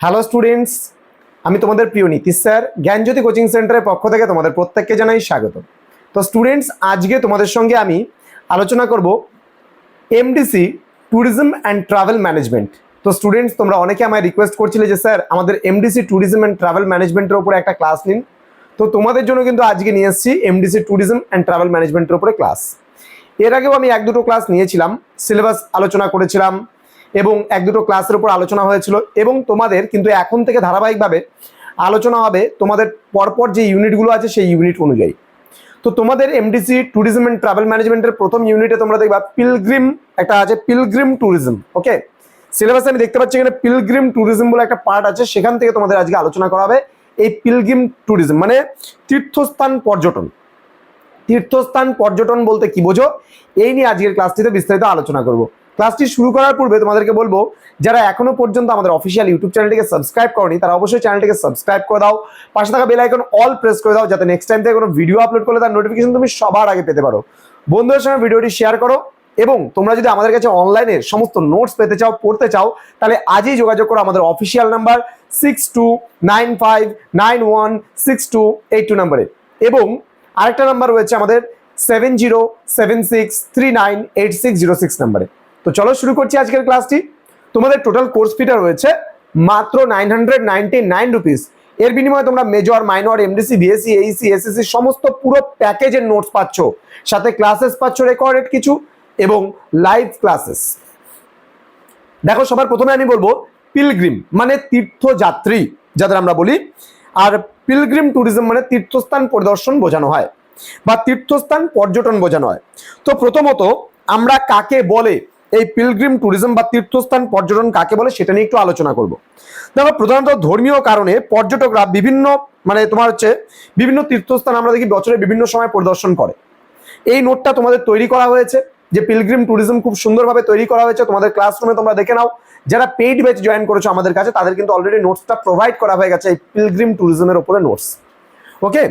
Hello students আমি তোমাদের প্রিয় নীতিশ স্যার জ্ঞানজ্যোতি কোচিং সেন্টারের পক্ষ থেকে তোমাদের প্রত্যেককে জানাই স্বাগত তো স্টুডেন্টস আজকে তোমাদের সঙ্গে আমি আলোচনা করব MDC tourism and travel management তো স্টুডেন্টস তোমরা অনেকে আমায় রিকোয়েস্ট করছিলে যে, স্যার, আমাদের এমডিসি ট্যুরিজম অ্যান্ড ট্রাভেল ম্যানেজমেন্টের উপরে একটা ক্লাস নিন। তো, তোমাদের জন্য কিন্তু আজকে নিয়ে এসেছি এমডিসি ট্যুরিজম অ্যান্ড ট্রাভেল ম্যানেজমেন্টের উপরে ক্লাস এর আগেও আমি এক দুটো ক্লাস নিয়েছিলাম। সিলেবাস আলোচনা করেছিলাম। এবং এক দুটো ক্লাসের উপর আলোচনা হয়েছিল এবং তোমাদের কিন্তু এখন থেকে ধারাবাহিকভাবে আলোচনা হবে তোমাদের পরপর যে ইউনিটগুলো আছে সেই ইউনিট অনুযায়ী। তো তোমাদের এমডিসি ট্যুরিজম অ্যান্ড ট্রাভেল ম্যানেজমেন্টের প্রথম ইউনিটে তোমরা দেখবা পিলগ্রিম একটা আছে পিলগ্রিম ট্যুরিজম ওকে সিলেবাসে আমি দেখতে পাচ্ছি এখানে পিলগ্রিম ট্যুরিজম বলে একটা পার্ট আছে, সেখান থেকে তোমাদের আজকে আলোচনা করা হবে এই পিলগ্রিম ট্যুরিজম মানে তীর্থস্থান পর্যটন। তীর্থস্থান পর্যটন বলতে কি বোঝো? এই নিয়ে আজকের ক্লাসটিতে বিস্তারিত আলোচনা করব। ক্লাসটি শুরু করার পূর্বে তোমাদেরকে বলব, যারা এখনও পর্যন্ত আমাদের অফিসিয়াল ইউটিউব চ্যানেলটিকে সাবস্ক্রাইব করনি, তারা অবশ্যই চ্যানেলটিকে সাবস্ক্রাইব করে দাও। পাশে থাকা বেল আইকন অল প্রেস করে দাও, যাতে নেক্সট টাইম থেকে কোনো ভিডিও আপলোড করলে তার নোটিফিকেশন তুমি সবার আগে পেতে পারো। বন্ধুদের সঙ্গে ভিডিওটি শেয়ার করো এবং তোমরা যদি আমাদের কাছে অনলাইনে সমস্ত নোটস পেতে চাও, পড়তে চাও, তাহলে আজই যোগাযোগ করো আমাদের official number six two nine five nine one six two eight two নাম্বারে এবং আরেকটা নাম্বার রয়েছে আমাদের seven zero seven six three nine eight six zero six নাম্বারে তো চলো শুরু করছি আজকের ক্লাসটি তোমাদের টোটাল কোর্স ফিটা রয়েছে মাত্র nine hundred ninety nine rupees এর বিনিময়ে তোমরা major minor MDC BSc AEC SSC সমস্ত পুরো প্যাকেজের নোটস পাচ্ছ। সাথে ক্লাসেস পাচ্ছ রেকর্ডেড কিছু এবং লাইভ ক্লাসেস দেখো, সবার প্রথমে আমি বলব পিলগ্রিম মানে তীর্থযাত্রী, যাদের আমরা বলি। আর পিলগ্রিম ট্যুরিজম মানে তীর্থস্থান পরিদর্শন বোঝানো হয় বা তীর্থস্থান পর্যটন বোঝানো হয়। তো প্রথমত আমরা কাকে বলে এই পিলগ্রিম ট্যুরিজম বা তীর্থস্থান পর্যটন কাকে বলে সেটা নিয়ে একটু আলোচনা করব। দেখো, প্রধানত ধর্মীয় কারণে পর্যটকরা বিভিন্ন মানে তোমার হচ্ছে বিভিন্ন তীর্থস্থান আমরা দেখি বছরে বিভিন্ন সময় পরিদর্শন করে। এই নোটটা তোমাদের তৈরি করা হয়েছে, যে পিলগ্রিম ট্যুরিজম খুব সুন্দরভাবে তৈরি করা হয়েছে। তোমাদের ক্লাসরুমে তোমরা দেখে নাও, যারা পেইড ব্যাচ জয়েন করেছ আমাদের কাছে, তাদের কিন্তু অলরেডি নোটসটা প্রোভাইড করা হয়ে গেছে এই পিলগ্রিম ট্যুরিজমের ওপরে নোটস ওকে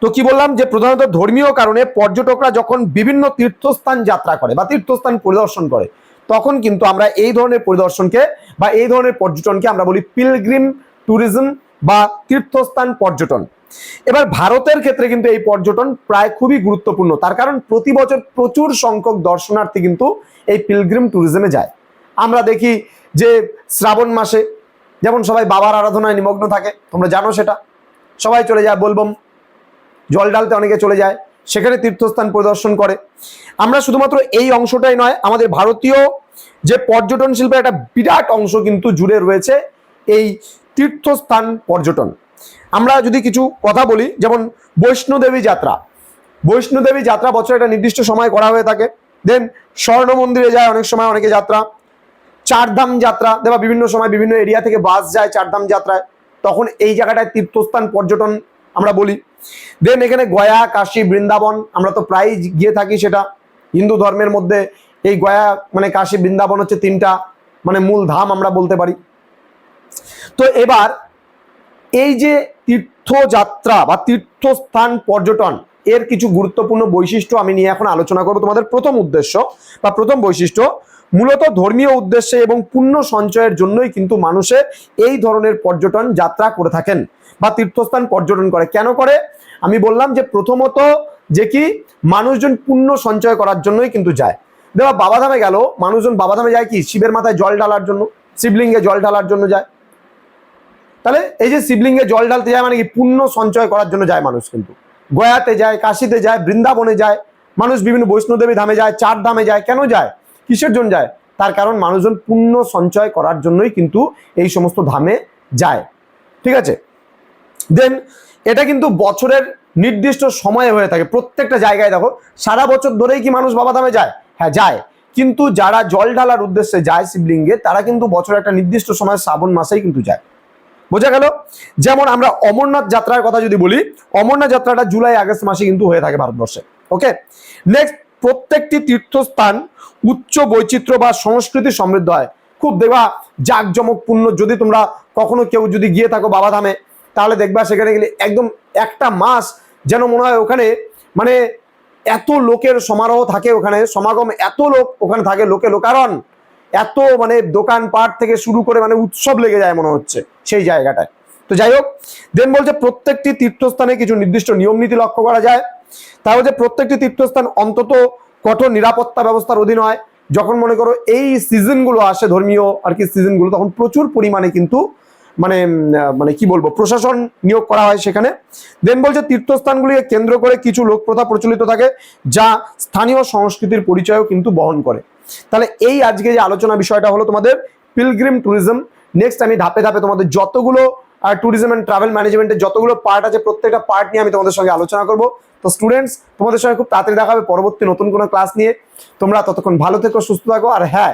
তো কি বললাম যে প্রধানত ধর্মীয় কারণে পর্যটকরা যখন বিভিন্ন তীর্থস্থান যাত্রা করে বা তীর্থস্থান পরিদর্শন করে, তখন কিন্তু আমরা এই ধরনের পরিদর্শনকে বা এই ধরনের পর্যটনকে আমরা বলি পিলগ্রিম ট্যুরিজম বা তীর্থস্থান পর্যটন। এবার ভারতের ক্ষেত্রে কিন্তু এই পর্যটন প্রায় খুবই গুরুত্বপূর্ণ। তার কারণ প্রতি বছর প্রচুর সংখ্যক দর্শনার্থী কিন্তু এই পিলগ্রিম ট্যুরিজমে যায়। আমরা দেখি যে শ্রাবণ মাসে যেমন সবাই বাবার আরাধনায় নিমগ্ন থাকে, তোমরা জানো সেটা। সবাই চলে যায় বলবম জল ঢালতে অনেকে চলে যায়, সেখানে তীর্থস্থান পরিদর্শন করে। আমরা শুধুমাত্র এই অংশটাই নয়, আমাদের ভারতীয় যে পর্যটন শিল্পের একটা বিরাট অংশ কিন্তু জুড়ে রয়েছে, এই তীর্থস্থান পর্যটন। আমরা যদি কিছু কথা বলি, যেমন বৈষ্ণোদেবী যাত্রা। বৈষ্ণোদেবী যাত্রা বছরে একটা নির্দিষ্ট সময় করা হয়ে থাকে। দেন স্বর্ণ মন্দিরে যায় অনেক সময় অনেকে যাত্রা। চারধাম যাত্রা, দেবা বিভিন্ন সময় বিভিন্ন এরিয়া থেকে বাস যায় চারধাম যাত্রায়। তখন এই জায়গাটায় তীর্থস্থান পর্যটন আমরা বলি। দেন এখানে গয়া, কাশী, বৃন্দাবন, আমরা তো প্রায়ই গিয়ে থাকি সেটা হিন্দু ধর্মের মধ্যে। এই গয়া মানে কাশী, বৃন্দাবন হচ্ছে তিনটা মানে মূল ধাম আমরা বলতে পারি। তো এবার এই যে তীর্থযাত্রা বা তীর্থস্থান পর্যটন, এর কিছু গুরুত্বপূর্ণ বৈশিষ্ট্য আমি নিয়ে এখন আলোচনা করব। তোমাদের প্রথম উদ্দেশ্য বা প্রথম বৈশিষ্ট্য মূলত ধর্মীয় উদ্দেশ্যে এবং পুণ্য সঞ্চয়ের জন্যই কিন্তু মানুষে এই ধরনের পর্যটন যাত্রা করে থাকেন বা তীর্থস্থান পর্যটন করে। কেন করে? আমি বললাম যে প্রথমত যে কি? মানুষজন পুণ্য সঞ্চয় করার জন্যই কিন্তু যায়। দেখো, বাবাধামে গেল, মানুষজন বাবাধামে যায় কি? শিবের মাথায় জল ঢালার জন্য, শিবলিঙ্গে জল ঢালার জন্য যায়। তাহলে এই যে শিবলিঙ্গে জল ঢালতে যায় মানে কি? পুণ্য সঞ্চয় করার জন্য যায় মানুষ কিন্তু। গয়াতে যায়, কাশিতে যায়, বৃন্দাবনে যায়, মানুষ বিভিন্ন বৈষ্ণোদেবী ধামে যায়, চার ধামে যায়, কেন যায়? কিসের জন্য যায়? তার কারণ মানুষজন পুণ্য সঞ্চয় করার জন্যই কিন্তু এই সমস্ত ধামে যায়। ঠিক আছে? দেন এটা কিন্তু বছরের নির্দিষ্ট সময়ে হয়ে থাকে। প্রত্যেকটা জায়গায় দেখো, সারা বছর ধরেই কি মানুষ বাবা ধামে যায়? হ্যাঁ যায়। কিন্তু যারা জল ঢালার উদ্দেশ্যে যায় শিবলিঙ্গে, তারা কিন্তু বছরের একটা নির্দিষ্ট সময় শ্রাবণ মাসেই কিন্তু যায়। বোঝা গেল? যেমন আমরা অমরনাথ যাত্রার কথা যদি বলি, অমরনাথ যাত্রাটা জুলাই আগস্ট মাসে কিন্তু হয়ে থাকে ভারতবর্ষে। ওকে নেক্সট প্রত্যেকটি তীর্থস্থান উচ্চ বৈচিত্র্য বা সংস্কৃতি সমৃদ্ধ হয়। খুব দেখবা জাঁকজমকপূর্ণ। যদি তোমরা কখনো কেউ যদি গিয়ে থাকো বাবাধামে, তাহলে দেখবা সেখানে গেলে একদম একটা মাস যেন মনে হয় ওখানে মানে এত লোকের সমারোহ থাকে ওখানে, সমাগম এত লোক ওখানে থাকে লোকে লোকারণ এত মানে দোকানপাট থেকে শুরু করে মানে উৎসব লেগে যায় মনে হচ্ছে সেই জায়গাটায়। তো যাই হোক, দেন বলছে প্রত্যেকটি তীর্থস্থানে কিছু নির্দিষ্ট নিয়ম নীতি লক্ষ্য করা যায়। তা হচ্ছে প্রত্যেকটি তীর্থস্থান অন্তত কঠোর নিরাপত্তা ব্যবস্থার অধীন হয়, যখন মনে করো এই সিজনগুলো আসে ধর্মীয় আর কি সিজনগুলো, তখন প্রচুর পরিমাণে কিন্তু মানে মানে কি বলব, প্রশাসন নিয়োগ করা হয় সেখানে। দেন বলছে তীর্থস্থানগুলিকে কেন্দ্র করে কিছু লোক প্রথা প্রচলিত থাকে, যা স্থানীয় সংস্কৃতির পরিচয়ও কিন্তু বহন করে। তাহলে এই আজকে যে আলোচনা বিষয়টা হলো তোমাদের পিলগ্রিম ট্যুরিজম নেক্সট আমি ধাপে ধাপে তোমাদের যতগুলো ট্যুরিজম অ্যান্ড ট্রাভেল ম্যানেজমেন্টের যতগুলো পার্ট আছে, প্রত্যেকটা পার্ট নিয়ে আমি তোমাদের সঙ্গে আলোচনা করব। তো স্টুডেন্টস তোমাদের সঙ্গে খুব তাড়াতাড়ি দেখা হবে পরবর্তী নতুন কোনো ক্লাস নিয়ে। তোমরা ততক্ষণ ভালো থেকো, সুস্থ থাকো, আর হ্যাঁ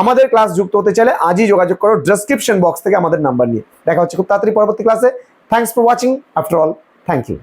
আমাদের ক্লাস যুক্ত হতে চাইলে আজই যোগাযোগ করো ডেসক্রিপশন বক্স থেকে আমাদের নাম্বার নিয়ে। দেখা হচ্ছে খুব তাড়াতাড়ি পরবর্তী ক্লাসে thanks for watching after all thank you